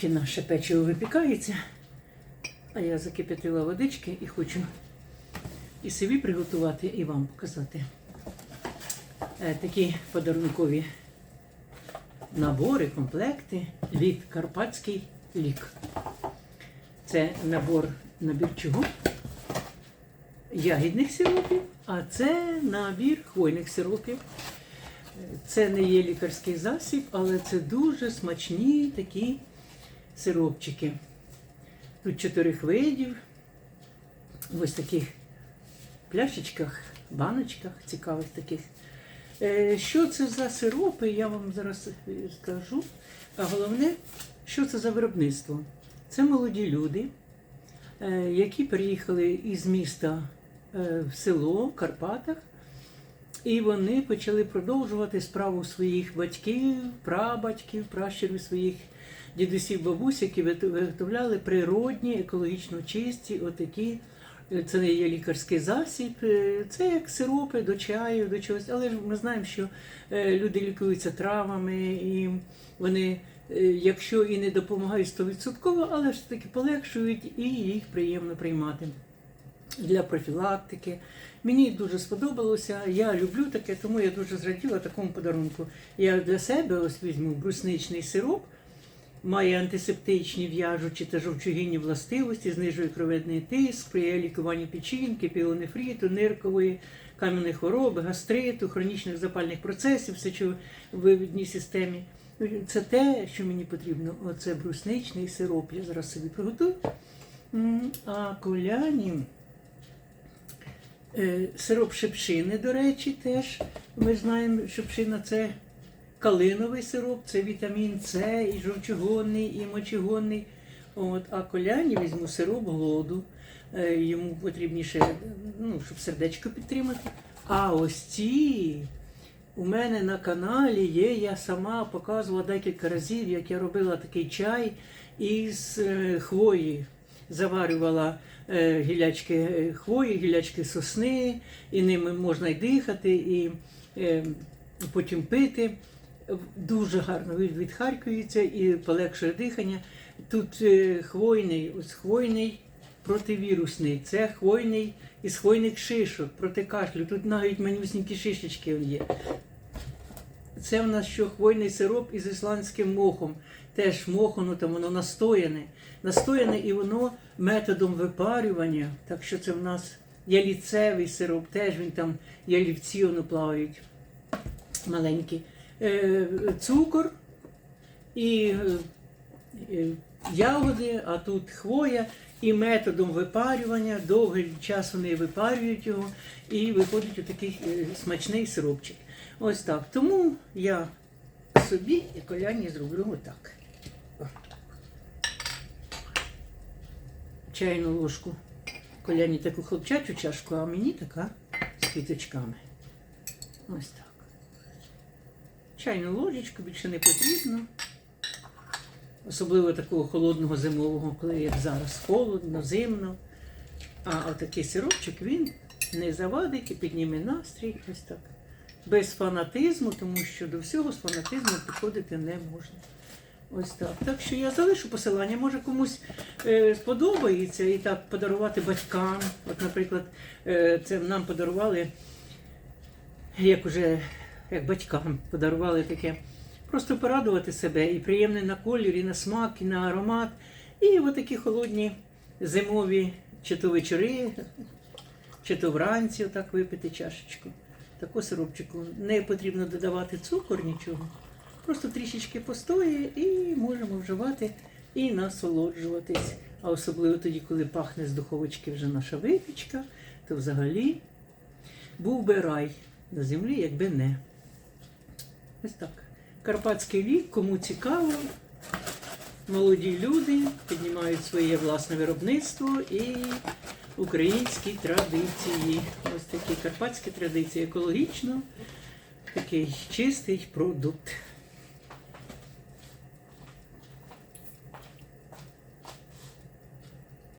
Поки наше печиво випікається, а я закип'ятила водички і хочу і собі приготувати, і вам показати. Е, Такі подарункові набори, комплекти від Карпатський лік. Це набор набір чого? Ягідних сиропів, а це набір хвойних сиропів. Це не є лікарський засіб, але це дуже смачні такі сиропчики. Тут чотирьох видів. В ось таких пляшечках, баночках цікавих таких. Е, Що це за сиропи, я вам зараз скажу. А головне, що це за виробництво? Це молоді люди, е, які приїхали із міста е, в село в Карпатах. І вони почали продовжувати справу своїх батьків, прабатьків, пращурів своїх дідусів, бабусь, які виготовляли природні, екологічно чисті, отакі. е, Це не є лікарський засіб, е, це як сиропи до чаю, до чогось. Але ж ми знаємо, що е, люди лікуються травами, і вони, якщо і не допомагають 100%, але ж таки полегшують і їх приємно приймати для профілактики. Мені дуже сподобалося. Я люблю таке, тому я дуже зраділа такому подарунку. Я для себе ось візьму брусничний сироп, має антисептичні в'яжучі та жовчогінні властивості, знижує кровидний тиск, сприяє лікуванню печінки, пілонефриту, ниркової, кам'яної хвороби, гастриту, хронічних запальних процесів, сечовивідній системі. Це те, що мені потрібно. Оце брусничний сироп. Я зараз собі приготую. А коляні. Е, Сироп шипшини, до речі, теж. Ми знаємо, шипшина це калиновий сироп, це вітамін С, і жовчогонний, і мочегонний. От, а коляні візьму сироп голоду. Е, Йому потрібніше, ну, щоб сердечко підтримати. А ось ці у мене на каналі є, я сама показувала декілька разів, як я робила такий чай із е, хвої. Заварювала е, гілячки е, хвої, гілячки сосни, і ними можна й дихати, і е, потім пити. Дуже гарно від- відхаркується і полегшує дихання. Тут хвойний, ось хвойний противірусний, це хвойний із хвойних шишок проти кашлю. Тут навіть манюсінькі шишечки є. Це в нас що хвойний сироп із ісландським мохом. Теж моху, ну, там воно настояне. Настояне і воно методом випарювання. Так що це в нас яліцевий сироп, теж він там ялівці воно плавають маленькі. Е, цукор і е, ягоди, а тут хвоя. І методом випарювання, довгий час вони випарюють його, і виходить отакий е, смачний сиропчик. Ось так. Тому я собі і коляні зроблю отак. Чайну ложку. Коляні таку хлопчачу чашку, а мені така з квіточками. Ось так. Чайну ложечку більше не потрібно. Особливо такого холодного зимового, коли як зараз холодно, зимно. А отакий сиропчик він не завадить і підніме настрій. Ось так. Без фанатизму, тому що до всього з фанатизмом підходити не можна. Ось так. Так що я залишу посилання. Може комусь е, сподобається і так подарувати батькам. От, наприклад, е, це нам подарували, як уже як батькам подарували таке. Просто порадувати себе і приємне на колір, і на смак, і на аромат. І отакі холодні зимові чи то вечори, чи то вранці отак випити чашечку. Таку сиропчику. Не потрібно додавати цукор, нічого. Просто трішечки постоє і можемо вживати і насолоджуватись. А особливо тоді, коли пахне з духовочки вже наша випічка, то взагалі був би рай на землі, якби не. Ось так. Карпатський лік, кому цікаво, молоді люди піднімають своє власне виробництво і українські традиції. Ось такі карпатські традиції, екологічно, такий чистий продукт.